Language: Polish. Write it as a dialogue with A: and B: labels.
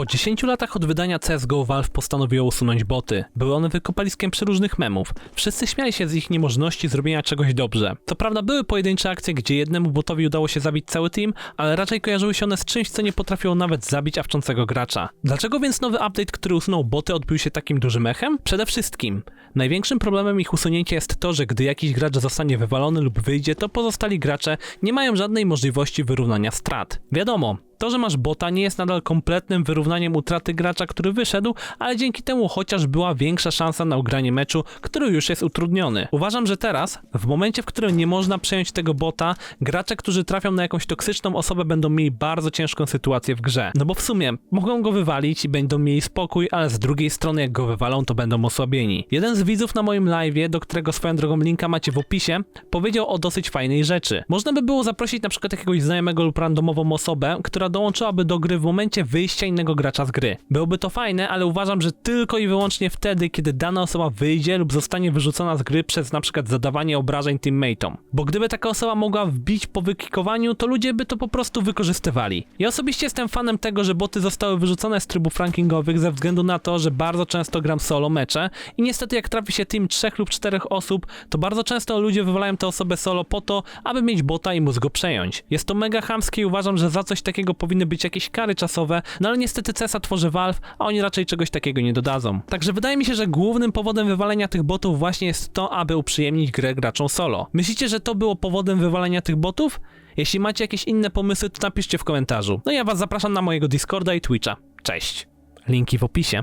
A: Po 10 latach od wydania CSGO Valve postanowiło usunąć boty. Były one wykopaliskiem przeróżnych memów. Wszyscy śmiali się z ich niemożności zrobienia czegoś dobrze. Co prawda były pojedyncze akcje, gdzie jednemu botowi udało się zabić cały team, ale raczej kojarzyły się one z czymś, co nie potrafiło nawet zabić awczącego gracza. Dlaczego więc nowy update, który usunął boty, odbił się takim dużym echem? Przede wszystkim, największym problemem ich usunięcia jest to, że gdy jakiś gracz zostanie wywalony lub wyjdzie, to pozostali gracze nie mają żadnej możliwości wyrównania strat. Wiadomo, to, że masz bota nie jest nadal kompletnym wyrównaniem utraty gracza, który wyszedł, ale dzięki temu chociaż była większa szansa na ugranie meczu, który już jest utrudniony. Uważam, że teraz, w momencie, w którym nie można przejąć tego bota, gracze, którzy trafią na jakąś toksyczną osobę będą mieli bardzo ciężką sytuację w grze. No bo w sumie mogą go wywalić i będą mieli spokój, ale z drugiej strony jak go wywalą, to będą osłabieni. Jeden z widzów na moim live'ie, do którego swoją drogą linka macie w opisie, powiedział o dosyć fajnej rzeczy. Można by było zaprosić na przykład jakiegoś znajomego lub randomową osobę, która dołączyłaby do gry w momencie wyjścia innego gracza z gry. Byłoby to fajne, ale uważam, że tylko i wyłącznie wtedy, kiedy dana osoba wyjdzie lub zostanie wyrzucona z gry przez przykład zadawanie obrażeń teammateom. Bo gdyby taka osoba mogła wbić po wykikowaniu, to ludzie by to po prostu wykorzystywali. Ja osobiście jestem fanem tego, że boty zostały wyrzucone z trybów rankingowych ze względu na to, że bardzo często gram solo mecze i niestety jak trafi się team trzech lub czterech osób, to bardzo często ludzie wywalają tę osobę solo po to, aby mieć bota i móc go przejąć. Jest to mega chamskie i uważam, że za coś takiego powinny być jakieś kary czasowe, no ale niestety CESA tworzy Valve, a oni raczej czegoś takiego nie dodadzą. Także wydaje mi się, że głównym powodem wywalenia tych botów właśnie jest to, aby uprzyjemnić grę graczom solo. Myślicie, że to było powodem wywalenia tych botów? Jeśli macie jakieś inne pomysły, to napiszcie w komentarzu. No ja was zapraszam na mojego Discorda i Twitcha. Cześć. Linki w opisie.